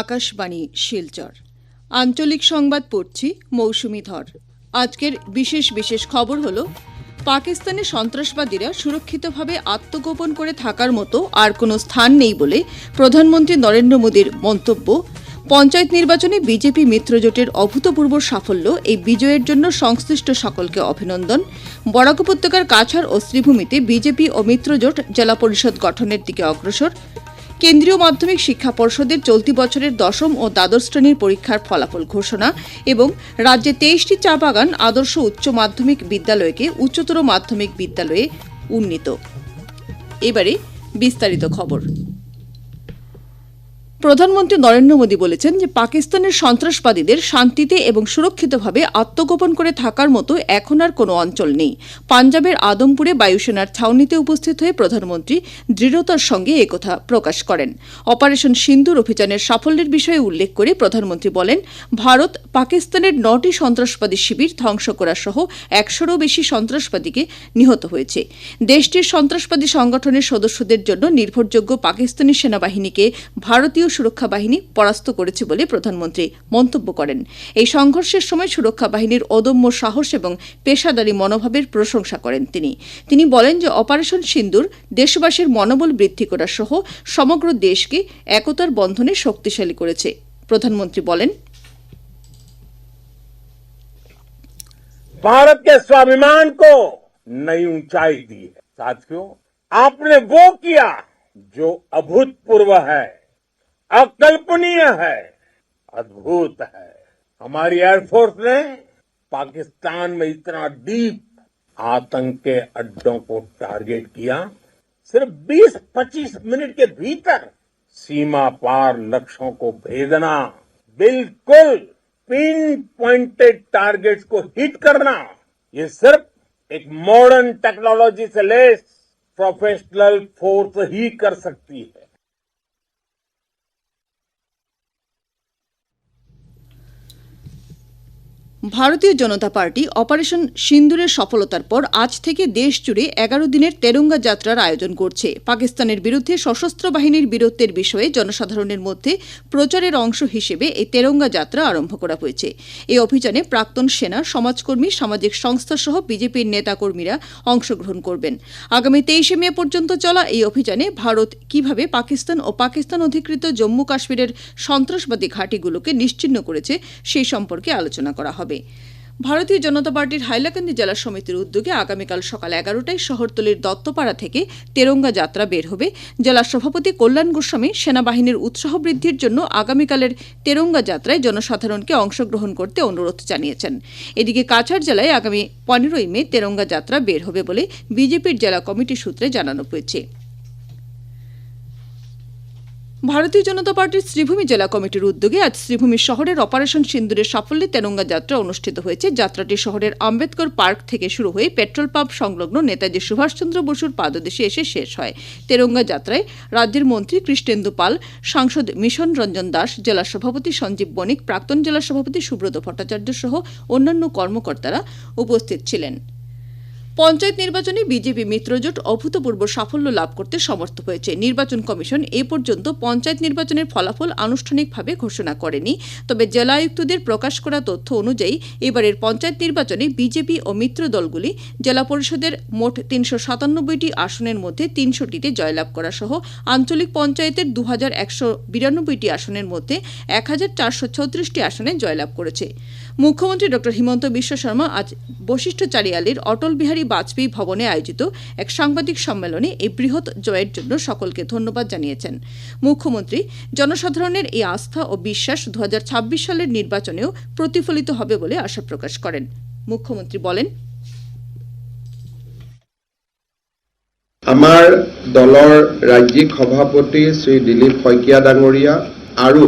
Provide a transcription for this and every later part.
আকাশবাণী, শিলচর। আঞ্চলিক সংবাদ পড়ছি মৌসুমি ধর আজকের বিশেষ বিশেষ খবর হল, পাকিস্তানে সন্ত্রাসবাদীরা সুরক্ষিতভাবে আত্মগোপন করে থাকার মতো আর কোনো স্থান নেই বলে প্রধানমন্ত্রী নরেন্দ্র মোদীর মন্তব্য। পঞ্চায়েত নির্বাচনে বিজেপি মিত্রজোটের অভূতপূর্ব সাফল্য, এই বিজয়ের জন্য সংশ্লিষ্ট সকলকে অভিনন্দন। বরাক উপত্যকার কাছাড় ও শ্রীভূমিতে বিজেপি ও মিত্রজোট জেলা পরিষদ গঠনের দিকে অগ্রসর। কেন্দ্রীয় মাধ্যমিক শিক্ষা পর্ষদের চলতি বছরের দশম ও দ্বাদশ শ্রেণির পরীক্ষার ফলাফল ঘোষণা এবং রাজ্যে তেইশটি চা বাগান আদর্শ উচ্চ মাধ্যমিক বিদ্যালয়কে উচ্চতর মাধ্যমিক বিদ্যালয়ে উন্নীত। এবারে বিস্তারিত খবর। প্রধানমন্ত্রী নরেন্দ্র মোদী বলেছেন যে পাকিস্তানের সন্ত্রাসবাদীদের শান্তিতে এবং সুরক্ষিতভাবে আত্মগোপন করে থাকার মতো এখন আর কোনো অঞ্চল নেই। পাঞ্জাবের আদমপুরে বায়ুসেনার ছাউনিতে উপস্থিত হয়ে প্রধানমন্ত্রী দৃঢ়তার সঙ্গে একথা প্রকাশ করেন। অপারেশন সিন্ধুর অভিযানের সাফল্যের বিষয়ে উল্লেখ করে প্রধানমন্ত্রী বলেন, ভারত পাকিস্তানের নটি সন্ত্রাসবাদী শিবির ধ্বংস করা সহ একশোরও বেশি সন্ত্রাসবাদীকে নিহত হয়েছে। দেশটির সন্ত্রাসবাদী সংগঠনের সদস্যদের জন্য নির্ভরযোগ্য পাকিস্তানি সেনাবাহিনীকে ভারতীয় সুরক্ষা বাহিনী পরাস্ত করেছে বলে প্রধানমন্ত্রী মন্তব্য করেন এই সংঘর্ষের সময় সুরক্ষা বাহিনীর অদম্য সাহস এবং পেশাদারী মনোভাবের প্রশংসা করেন তিনি তিনি বলেন যে অপারেশন সিন্দুর দেশবাসীর মনোবল বৃদ্ধি করা সহ সমগ্র দেশকে একতার বন্ধনে শক্তিশালী করেছে প্রধানমন্ত্রী বলেন भारत के स्वाभिमान को नई ऊंचाई दी है साथियों आपने वो किया जो अभूतपूर्व है अकल्पनीय है, अद्भुत है। हमारी एयरफोर्स ने पाकिस्तान में इतना डीप आतंक के अड्डों को टारगेट किया, सिर्फ़ 20-25 मिनट के भीतर सीमा पार लक्ष्यों को भेदना बिल्कुल पिन पॉइंटेड टारगेट्स को हिट करना, ये सिर्फ़ एक मॉडर्न टेक्नोलॉजी से लेस प्रोफेशनल फोर्स ही कर सकती है। ভারতীয় জনতা পার্টি অপারেশন সিন্দুরের সফলতার পর আজ থেকে দেশ জুড়ে এগারো দিনের তেরঙ্গা যাত্রার আয়োজন করছে। পাকিস্তানের বিরুদ্ধে সশস্ত্র বাহিনীর বীরত্বের বিষয়ে জনসাধারণের মধ্যে প্রচারের অংশ হিসেবে এই তেরঙ্গা যাত্রা আরম্ভ করা হয়েছে। এই অভিযানে প্রাক্তন সেনা, সমাজকর্মী, সামাজিক সংস্থা সহ বিজেপির নেতাকর্মীরা অংশগ্রহণ করবেন। আগামী তেইশে মে পর্যন্ত চলা এই অভিযানে ভারত কীভাবে পাকিস্তান ও পাকিস্তান অধিকৃত জম্মু কাশ্মীরের সন্ত্রাসবাদী ঘাঁটিগুলোকে নিশ্চিহ্ন করেছে, সেই সম্পর্কে আলোচনা করা হবে। ভারতীয় জনতা পার্টির হাইলাকান্দি জেলা সমিতির উদ্যোগে আগামীকাল সকাল এগারোটায় শহরতলির দত্তপাড়া থেকে তেরঙ্গা যাত্রা বের হবে। জেলা সভাপতি কল্যাণ গোস্বামী সেনাবাহিনীর উৎসাহ বৃদ্ধির জন্য আগামীকালের তেরঙ্গা যাত্রায় জনসাধারণকে অংশগ্রহণ করতে অনুরোধ জানিয়েছেন। এদিকে কাছাড় জেলায় আগামী পনেরোই মে তেরঙ্গা যাত্রা বের হবে বলে বিজেপির জেলা কমিটি সূত্রে জানানো হয়েছে। ভারতীয় জনতা পার্টির শ্রীভূমি জেলা কমিটির উদ্যোগে আজ শ্রীভূমি শহরের অপারেশন সিন্দুরের সাফল্যে তেরঙ্গা যাত্রা অনুষ্ঠিত হয়েছে। যাত্রাটি শহরের আম্বেদকর পার্ক থেকে শুরু হয়ে পেট্রোল পাম্প সংলগ্ন নেতাজি সুভাষচন্দ্র বসুর পাদদেশে এসে শেষ হয়। তেরঙ্গা যাত্রায় রাজ্যের মন্ত্রী কৃষ্ণেন্দু পাল, সাংসদ মিশন রঞ্জন দাস, জেলা সভাপতি সঞ্জীব বণিক, প্রাক্তন জেলা সভাপতি সুব্রত ভট্টাচার্য সহ অন্যান্য কর্মকর্তারা উপস্থিত ছিলেন। পঞ্চায়েত নির্বাচনে বিজেপি মিত্রজোট অভূতপূর্ব সাফল্য লাভ করতে সমর্থ হয়েছে। নির্বাচন কমিশন এ পর্যন্ত পঞ্চায়েত নির্বাচনের ফলাফল আনুষ্ঠানিকভাবে ঘোষণা করেনি। তবে জেলা আয়ুক্তদের প্রকাশ করা তথ্য অনুযায়ী, এবারের পঞ্চায়েত নির্বাচনে বিজেপি ও মিত্র দলগুলি জেলা পরিষদের মোট তিনশো সাতানব্বইটি আসনের মধ্যে তিনশোটিতে জয়লাভ করা সহ আঞ্চলিক পঞ্চায়েতের দু হাজার একশো বিরানব্বইটি আসনের মধ্যে এক হাজার চারশো আসনে জয়লাভ করেছে। মুখ্যমন্ত্রী ড হিমন্ত বিশ্ব শর্মা আজ বশিষ্ঠ চারিয়ালির অটল বিহারী বাজপেয়ী ভবনে আয়োজিত এক সাংবাদিক সম্মেলনে এই বৃহৎ জয়ের জন্য সকলকে ধন্যবাদ জানিয়েছেন। মুখ্যমন্ত্রী, জনসাধারণের এই আস্থা ও বিশ্বাস দু হাজার ছাব্বিশ সালের নির্বাচনেও প্রতিফলিত হবে বলে আশা প্রকাশ করেন। মুখ্যমন্ত্রী বলেন আমাৰ দলৰ ৰাজ্যিক সভাপতি শ্ৰী দিলীপ শইকীয়া ডাঙৰীয়া আৰু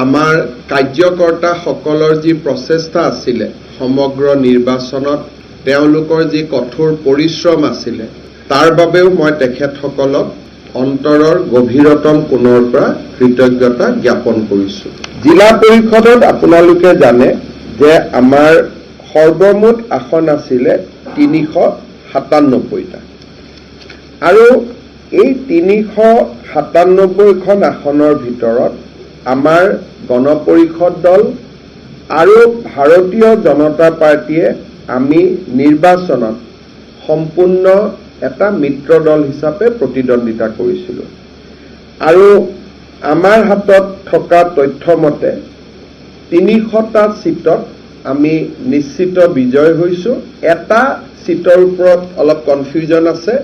আমাৰ কাৰ্যকৰ্তাসকলৰ যি প্ৰচেষ্টা আছিলে সমগ্ৰ নিৰ্বাচনত তেওঁলোকৰ যি কঠোৰ পৰিশ্ৰম আছিলে তাৰ বাবেও মই তেখেতসকলক অন্তৰৰ গভীৰতম কোণৰ পৰা কৃতজ্ঞতা জ্ঞাপন কৰিছোঁ। জিলা পৰিষদত আপোনালোকে জানে যে আমাৰ সৰ্বমুঠ আসন আছিলে তিনিশ সাতান্নব্বৈটা। আৰু এই তিনিশ সাতান্নব্বৈখন আসনৰ ভিতৰত আমাৰ গণ পৰিষদ দল আৰু ভাৰতীয় জনতা পাৰ্টীয়ে আমি নিৰ্বাচনত সম্পূৰ্ণ এটা মিত্ৰ দল হিচাপে প্ৰতিদ্বন্দ্বিতা কৰিছিলোঁ। আৰু আমাৰ হাতত থকা তথ্য মতে তিনিশটা ছিটত আমি নিশ্চিত বিজয় হৈছোঁ। এটা ছিটৰ ওপৰত অলপ কনফিউজন আছে।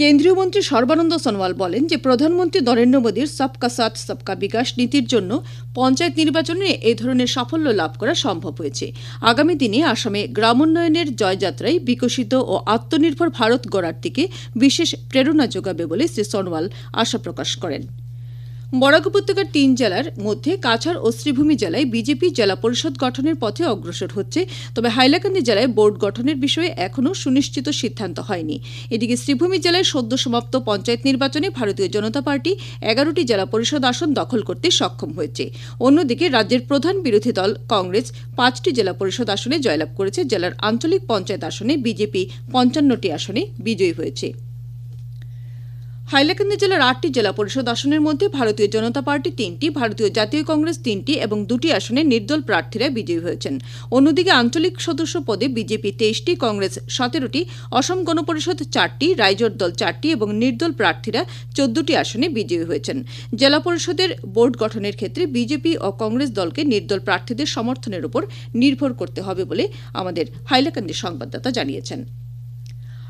কেন্দ্রীয় মন্ত্রী সর্বানন্দ সোনোয়াল বলেন যে প্রধানমন্ত্রী নরেন্দ্র মোদীর সবকা সাথ, সবকা বিকাশ নীতির জন্য পঞ্চায়েত নির্বাচনে এ ধরনের সাফল্য লাভ করা সম্ভব হয়েছে। আগামী দিনে আসামে গ্রামোন্নয়নের জয়যাত্রায় বিকশিত ও আত্মনির্ভর ভারত গড়ার দিকে বিশেষ প্রেরণা যোগাবে বলে শ্রী সোনোয়াল আশা প্রকাশ করেন। বরাক উপত্যকার তিন জেলার মধ্যে কাছাড় ও শ্রীভূমি জেলায় বিজেপি জেলা পরিষদ গঠনের পথে অগ্রসর হচ্ছে, তবে হাইলাকান্দি জেলায় বোর্ড গঠনের বিষয়ে এখনও সুনিশ্চিত সিদ্ধান্ত হয়নি। এদিকে শ্রীভূমি জেলায় সদ্য সমাপ্ত পঞ্চায়েত নির্বাচনে ভারতীয় জনতা পার্টি এগারোটি জেলা পরিষদ আসন দখল করতে সক্ষম হয়েছে। অন্যদিকে রাজ্যের প্রধান বিরোধী দল কংগ্রেস পাঁচটি জেলা পরিষদ আসনে জয়লাভ করেছে, জেলার আঞ্চলিক পঞ্চায়েত আসনে বিজেপি পঞ্চান্নটি আসনে বিজয়ী হয়েছে। হাইলাকান্দি জেলার আটটি জেলা পরিষদ আসনের মধ্যে ভারতীয় জনতা পার্টি তিনটি, ভারতীয় জাতীয় কংগ্রেস তিনটি এবং দুটি আসনে নির্দল প্রার্থীরা বিজয়ী হয়েছেন। অন্যদিকে আঞ্চলিক সদস্য পদে বিজেপি তেইশটি, কংগ্রেস সতেরোটি, অসম গণপরিষদ চারটি, রাইজোর দল চারটি এবং নির্দল প্রার্থীরা চোদ্দটি আসনে বিজয়ী হয়েছেন। জেলা পরিষদের বোর্ড গঠনের ক্ষেত্রে বিজেপি ও কংগ্রেস দলকে নির্দল প্রার্থীদের সমর্থনের উপর নির্ভর করতে হবে বলে আমাদের হাইলাকান্দি সংবাদদাতা জানিয়েছেন।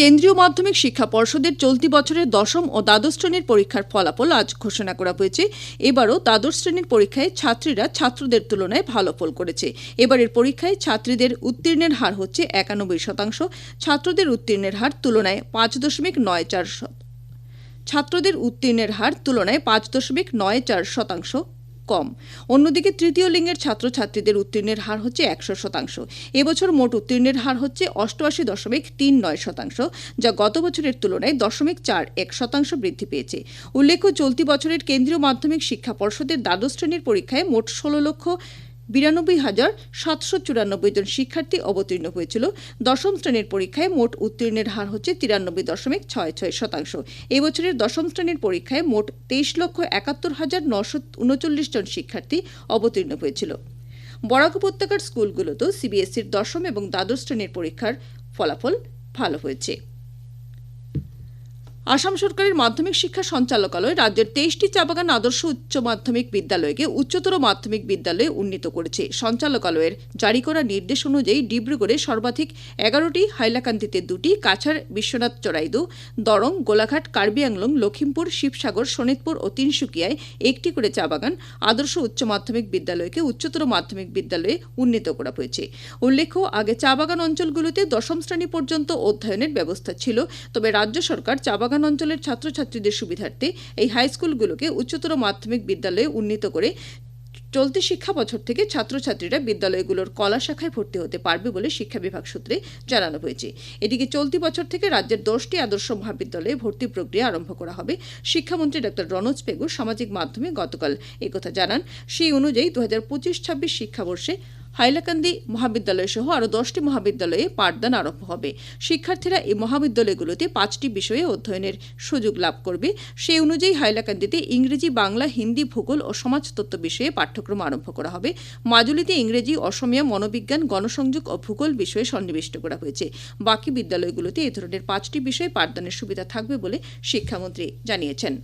কেন্দ্রীয় মাধ্যমিক শিক্ষা পর্ষদের চলতি বছরের দশম ও দ্বাদশ শ্রেণির পরীক্ষার ফলাফল আজ ঘোষণা করা হয়েছে। এবারও দ্বাদশ শ্রেণির পরীক্ষায় ছাত্রীরা ছাত্রদের তুলনায় ভালো ফল করেছে। এবারের পরীক্ষায় ছাত্রীদের উত্তীর্ণের হার হচ্ছে একানব্বই শতাংশ। ছাত্রদের উত্তীর্ণের হার তুলনায় পাঁচ দশমিক নয় চার ছাত্রদের উত্তীর্ণের হার তুলনায় পাঁচ দশমিক নয় চার শতাংশ। কম। অন্যদিকে তৃতীয় লিঙ্গের ছাত্রছাত্রীদের উত্তীর্ণের হার হচ্ছে একশো শতাংশ। এবছর মোট উত্তীর্ণের হার হচ্ছে অষ্টআশি দশমিক তিন নয় শতাংশ, যা গত বছরের তুলনায় দশমিক চার এক শতাংশ বৃদ্ধি পেয়েছে। উল্লেখ্য, চলতি বছরের কেন্দ্রীয় মাধ্যমিক শিক্ষা পর্ষদের দ্বাদশ শ্রেণির পরীক্ষায় মোট ষোলো লক্ষ বিরানব্বই হাজার সাতশো চুরানব্বই জন শিক্ষার্থী অবতীর্ণ হয়েছিল। দশম শ্রেণির পরীক্ষায় মোট উত্তীর্ণের হার হচ্ছে তিরানব্বই দশমিক ছয় ছয় শতাংশ। এবছরের দশম শ্রেণির পরীক্ষায় মোট তেইশ লক্ষ একাত্তর হাজার নশো উনচল্লিশ জন শিক্ষার্থী অবতীর্ণ হয়েছিল। বরাক উপত্যকার স্কুলগুলোতেও সিবিএসসির দশম এবং দ্বাদশ শ্রেণির পরীক্ষার ফলাফল ভালো হয়েছে। আসাম সরকারের মাধ্যমিক শিক্ষা সঞ্চালকালয় রাজ্যের তেইশটি চা বাগান আদর্শ উচ্চ মাধ্যমিক বিদ্যালয়কে উচ্চতর মাধ্যমিক বিদ্যালয়ে উন্নীত করেছে। সঞ্চালকালয়ের জারি করা নির্দেশ অনুযায়ী ডিব্রুগড়ে সর্বাধিক এগারোটি, হাইলাকান্দিতে দুটি, কাছাড় বিশ্বনাথ চড়াইদু, দরং, গোলাঘাট কার্বি আংলং লখিমপুর শিবসাগর শোনিতপুর ও তিনসুকিয়ায় একটি করে চা বাগান আদর্শ উচ্চ মাধ্যমিক বিদ্যালয়কে উচ্চতর মাধ্যমিক বিদ্যালয়ে উন্নীত করা হয়েছে। উল্লেখ্য, আগে চা বাগান অঞ্চলগুলোতে দশম শ্রেণি পর্যন্ত অধ্যয়নের ব্যবস্থা ছিল, তবে রাজ্য সরকার চা বাগান অঞ্চলের ছাত্রছাত্রীদের সুবিধার্থে এই হাই স্কুলগুলোকে উচ্চতর মাধ্যমিক বিদ্যালয়ে উন্নীত করে চলতি শিক্ষা বছর থেকে ছাত্রছাত্রীরা বিদ্যালয়গুলোর কলা শাখায় ভর্তি হতে পারবে বলে শিক্ষা বিভাগ সূত্রে জানানো হয়েছে। এদিকে চলতি বছর থেকে রাজ্যের দশটি আদর্শ মহাবিদ্যালয়ে ভর্তি প্রক্রিয়া আরম্ভ করা হবে। শিক্ষামন্ত্রী ডক্টর রনোজ পেগু সামাজিক মাধ্যমে গতকাল একথা জানান। সেই অনুযায়ী দু হাজার পঁচিশ ছাব্বিশ শিক্ষাবর্ষে হাইলাকান্দি মহাবিদ্যালয় সহ আরও দশটি মহাবিদ্যালয়ে পাঠদান আরম্ভ হবে। শিক্ষার্থীরা এই মহাবিদ্যালয়গুলোতে পাঁচটি বিষয়ে অধ্যয়নের সুযোগ লাভ করবে। সেই অনুযায়ী হাইলাকান্দিতে ইংরেজি, বাংলা, হিন্দি, ভূগোল ও সমাজতত্ত্ব বিষয়ে পাঠ্যক্রম আরম্ভ করা হবে। মাজুলিতে ইংরেজি, অসমিয়া, মনোবিজ্ঞান, গণসংযোগ ও ভূগোল বিষয়ে সন্নিবিষ্ট করা হয়েছে। বাকি বিদ্যালয়গুলোতে এ ধরনের পাঁচটি বিষয়ে পাঠদানের সুবিধা থাকবে বলে শিক্ষামন্ত্রী জানিয়েছেন।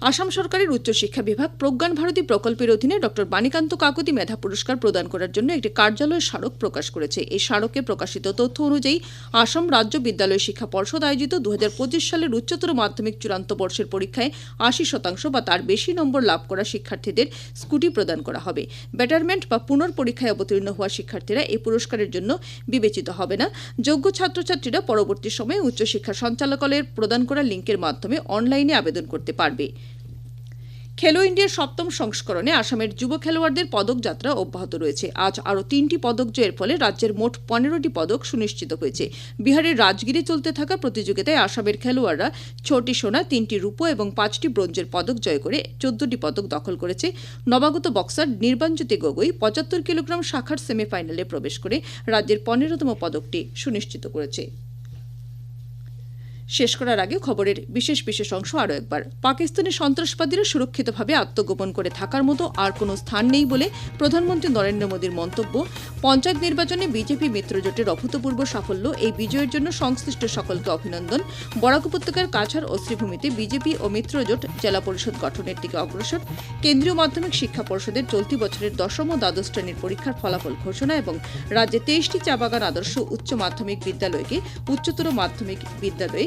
আসাম সরকারের উচ্চশিক্ষা বিভাগ প্রজ্ঞান ভারতী প্রকল্পের অধীনে ডক্টর বাণীকান্ত কাকতি মেধা পুরস্কার প্রদান করার জন্য একটি কার্যালয় স্মারক প্রকাশ করেছে। এই স্মারকে প্রকাশিত তথ্য অনুযায়ী আসাম রাজ্য বিদ্যালয় শিক্ষা পর্ষদ আয়োজিত দু হাজার পঁচিশ সালের উচ্চতর মাধ্যমিক চূড়ান্ত বর্ষের পরীক্ষায় আশি শতাংশ বা তার বেশি নম্বর লাভ করা শিক্ষার্থীদের স্কুটি প্রদান করা হবে। ব্যাটারমেন্ট বা পুনর্পরীক্ষায় অবতীর্ণ হওয়া শিক্ষার্থীরা এই পুরস্কারের জন্য বিবেচিত হবে না। যোগ্য ছাত্রছাত্রীরা পরবর্তী সময়ে উচ্চশিক্ষা সঞ্চালকালয়ের প্রদান করা লিঙ্কের মাধ্যমে অনলাইনে আবেদন করতে পারবে। খেলো ইন্ডিয়ার সপ্তম সংস্করণে আসামের যুব খেলোয়াড়দের পদক যাত্রা অব্যাহত রয়েছে। আজ আরও তিনটি পদক জয়ের ফলে রাজ্যের মোট পনেরোটি পদক সুনিশ্চিত হয়েছে। বিহারের রাজগিরে চলতে থাকা প্রতিযোগিতায় আসামের খেলোয়াড়রা ছটি সোনা, তিনটি রূপো এবং পাঁচটি ব্রোঞ্জের পদক জয় করে চোদ্দটি পদক দখল করেছে। নবাগত বক্সার নির্বাণজ্যোতি গগৈ পঁচাত্তর কিলোগ্রাম শাখার সেমিফাইনালে প্রবেশ করে রাজ্যের পনেরোতম পদকটি সুনিশ্চিত করেছে। শেষ করার আগে খবরের বিশেষ বিশেষ অংশ আরও একবার। পাকিস্তানি সন্ত্রাসবাদীরা সুরক্ষিতভাবে আত্মগোপন করে থাকার মতো আর কোনো স্থান নেই বলে প্রধানমন্ত্রী নরেন্দ্র মোদীর মন্তব্য। পঞ্চায়েত নির্বাচনে বিজেপি মিত্রজোটের অভূতপূর্ব সাফল্য, এই বিজয়ের জন্য সংশ্লিষ্ট সকলকে অভিনন্দন। বরাক উপত্যকার কাছাড় ও শ্রীভূমিতে বিজেপি ও মিত্রজোট জেলা পরিষদ গঠনের দিকে অগ্রসর। কেন্দ্রীয় মাধ্যমিক শিক্ষা পর্ষদের চলতি বছরের দশম ও দ্বাদশ শ্রেণির পরীক্ষার ফলাফল ঘোষণা এবং রাজ্যে তেইশটি চা বাগান আদর্শ উচ্চ মাধ্যমিক বিদ্যালয়কে উচ্চতর মাধ্যমিক বিদ্যালয়ে